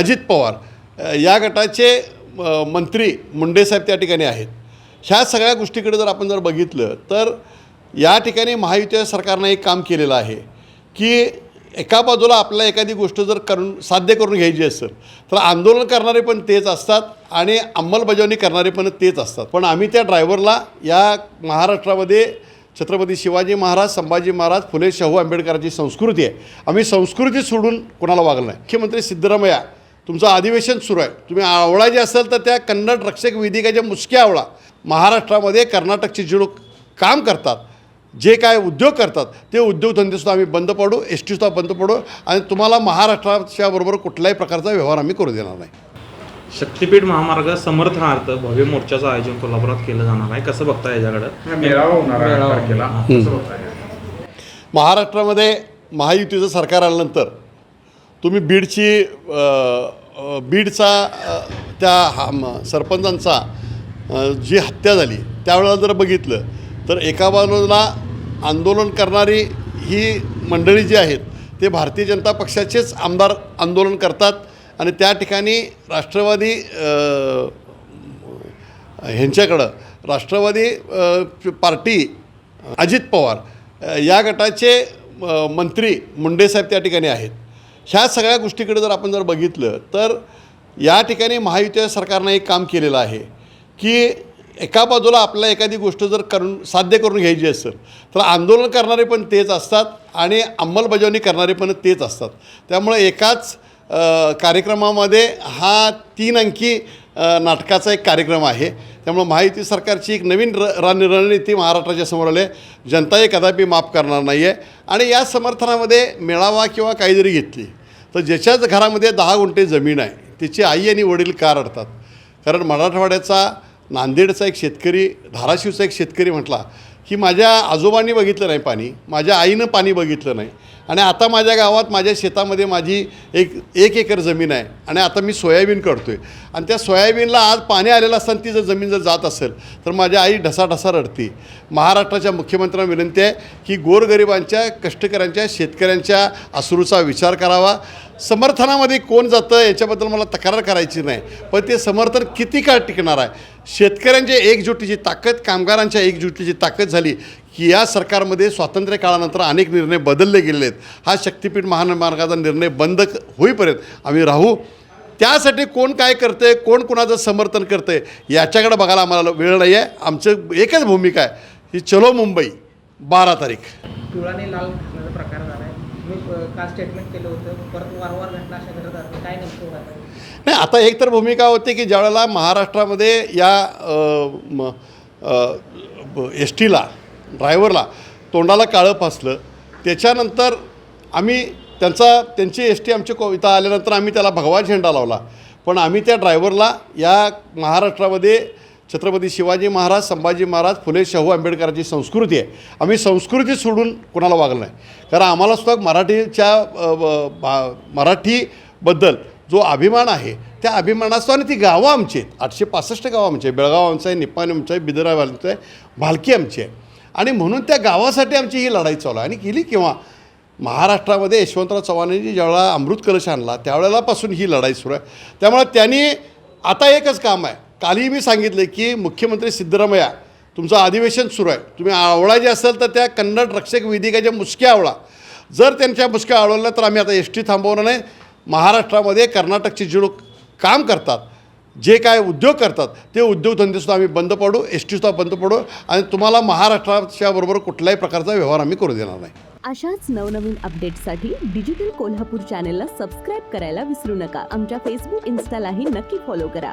अजित पवार या गटाचे मंत्री मुंडेसाहेब त्या ठिकाणी आहेत. ह्या सगळ्या गोष्टीकडे जर आपण जर बघितलं तर या ठिकाणी महायुतीच्या सरकारनं एक काम केलेलं आहे की एका बाजूला आपल्याला एखादी गोष्ट जर करून साध्य करून घ्यायची असेल तर आंदोलन करणारे पण तेच असतात आणि अंमलबजावणी करणारे पण तेच असतात. पण आम्ही त्या ड्रायव्हरला या महाराष्ट्रामध्ये छत्रपती शिवाजी महाराज संभाजी महाराज फुले शाहू आंबेडकरांची संस्कृती आहे. आम्ही संस्कृती सोडून कोणाला वागलं नाही. मुख्यमंत्री सिद्धरामय्या तुमचं अधिवेशन सुरू आहे तुम्ही आवळा जे असेल तर त्या कन्नड रक्षक वेदिकेच्या मुसक्या आवळा महाराष्ट्रामध्ये कर्नाटकचे जे लोक काम करतात जे काय उद्योग करतात ते उद्योगधंदेसुद्धा आम्ही बंद पाडू एस टीसुद्धा बंद पाडू आणि तुम्हाला महाराष्ट्राच्या बरोबर कुठल्याही प्रकारचा व्यवहार आम्ही करू देणार नाही शक्तीपीठ महामार्ग समर्थनार्थ भव्य मोर्चाचं आयोजन कोल्हापुरात केलं जाणार आहे कसं बघता याच्याकडं मेळावा होणार आहे मेळावा. तारखेला हम्म. कसं बघताय? महाराष्ट्रामध्ये महायुतीचं सरकार आल्यानंतर तुम्ही बीडची बीडचा त्या हा सरपंचांचा जी हत्या झाली त्यावेळेला जर बघितलं तर एका बाजूला आंदोलन करणारी ही मंडळी जी आहेत ते भारतीय जनता पक्षाचेच आमदार आंदोलन करतात आणि त्या ठिकाणी राष्ट्रवादी ह्यांच्याकडं राष्ट्रवादी पार्टी अजित पवार या गटाचे मंत्री मुंडेसाहेब त्या ठिकाणी आहेत. ह्या सगळ्या गोष्टीकडे जर आपण जर बघितलं तर या ठिकाणी महायुती सरकारनं एक काम केलेलं आहे की एका बाजूला आपल्याला एखादी गोष्ट जर करून साध्य करून घ्यायची असेल तर आंदोलन करणारे पण तेच असतात आणि अंमलबजावणी करणारे पण तेच असतात. त्यामुळे एकाच कार्यक्रमामध्ये हा तीन अंकी नाटकाचा एक कार्यक्रम आहे. त्यामुळे महायुती सरकारची एक नवीन र रण रणनीती महाराष्ट्राच्या समोर आली जनता हे कदापि माफ करणार नाही आहे आणि या समर्थनामध्ये मेळावा किंवा काही जरी घेतली. तर ज्याच्याच घरामध्ये दहा गुंठे जमीन आहे तिची आई आणि वडील का रडतात? कारण मराठवाड्याचा नांदेडचा एक शेतकरी धाराशिवचा एक शेतकरी म्हटला की माझ्या आजोबांनी बघितलं नाही पाणी माझ्या आईनं पाणी बघितलं नाही. आणि आता माझ्या गावात माझ्या शेतामध्ये माझी एक एक एकर जमीन आहे आणि आता मी सोयाबीन करतो आहे आणि त्या सोयाबीनला आज पाणी आलेलं असताना ती जर जमीन जर जात असेल तर माझ्या आई ढसाढसा रडते. महाराष्ट्राच्या मुख्यमंत्र्यांना विनंती आहे की गोरगरिबांच्या कष्टकऱ्यांच्या शेतकऱ्यांच्या अश्रूचा विचार करावा. समर्थनामध्ये कोण जातं याच्याबद्दल मला तक्रार करायची नाही. पण ते समर्थन किती काळ टिकणार आहे? शेतकऱ्यांच्या एकजुटीची ताकद कामगारांच्या एकजुटीची ताकद झाली की या सरकारमध्ये स्वातंत्र्य काळानंतर अनेक निर्णय बदलले गेलेले आहेत. हा शक्तिपीठ महामार्गाचा निर्णय बंद होईपर्यंत आम्ही राहू. त्यासाठी कोण काय करते कोण कोणाचं समर्थन करते याच्याकडे बघायला आम्हाला वेळ नाही आहे. आमचं एकच भूमिका आहे. ही चलो मुंबई बारा तारीख. पिवळा आणि लाल प्रकार काल स्टेटमेंट केलं होतं? परत वारंवार घटना अशा घडत काय नेमकं नाही आता एक तर भूमिका होती की ज्यावेळेला महाराष्ट्रामध्ये या एस टीला ड्रायव्हरला तोंडाला काळं फासलं त्याच्यानंतर आम्ही त्यांचा त्यांची एस टी आमची कविता आल्यानंतर आम्ही त्याला भगवा झेंडा लावला. पण आम्ही त्या ड्रायव्हरला या महाराष्ट्रामध्ये छत्रपती शिवाजी महाराज संभाजी महाराज फुले शाहू आंबेडकरांची संस्कृती आहे. आम्ही संस्कृती सोडून कोणाला वागलं नाही. कारण आम्हाला सुद्धा मराठीच्या भा- मराठीबद्दल जो अभिमान आहे त्या अभिमानाचा आणि ती गावं आमची आहेत. आठशे पासष्ट गावं आमची आहे बेळगाव आमचं आहे निपाणी आमचं आहे बिदरा आमचं आहे भालकी आमची आहे. आणि म्हणून त्या गावासाठी आमची ही लढाई चालू आहे. आणि केली किंवा महाराष्ट्रामध्ये यशवंतराव चव्हाणांनी ज्यावेळेला अमृत कलश आणला त्यावेळेलापासून ही लढाई सुरू आहे. त्यामुळे त्यांनी आता एकच काम आहे. कालही मी सांगितलं की मुख्यमंत्री सिद्धरामय्या तुमचं अधिवेशन सुरू आहे. तुम्ही आवळा जे असेल तर त्या कन्नड रक्षक वेदिकेच्या मुसक्या आवळा. जर त्यांच्या मुसक्या आवळल्या तर आम्ही आता एस टी थांबवणार नाही. महाराष्ट्रामध्ये कर्नाटकचे जे लोक काम करतात जे काय उद्योग करतात ते उद्योगधंदेसुद्धा आम्ही बंद पाडू एस टीसुद्धा बंद पाडू आणि तुम्हाला महाराष्ट्राच्या बरोबर कुठल्याही प्रकारचा व्यवहार आम्ही करू देणार नाही. अशाच नवनवीन अपडेट्ससाठी डिजिटल कोल्हापूर चॅनेलला सबस्क्राईब करायला विसरू नका. आमच्या फेसबुक इन्स्टालाही नक्की फॉलो करा.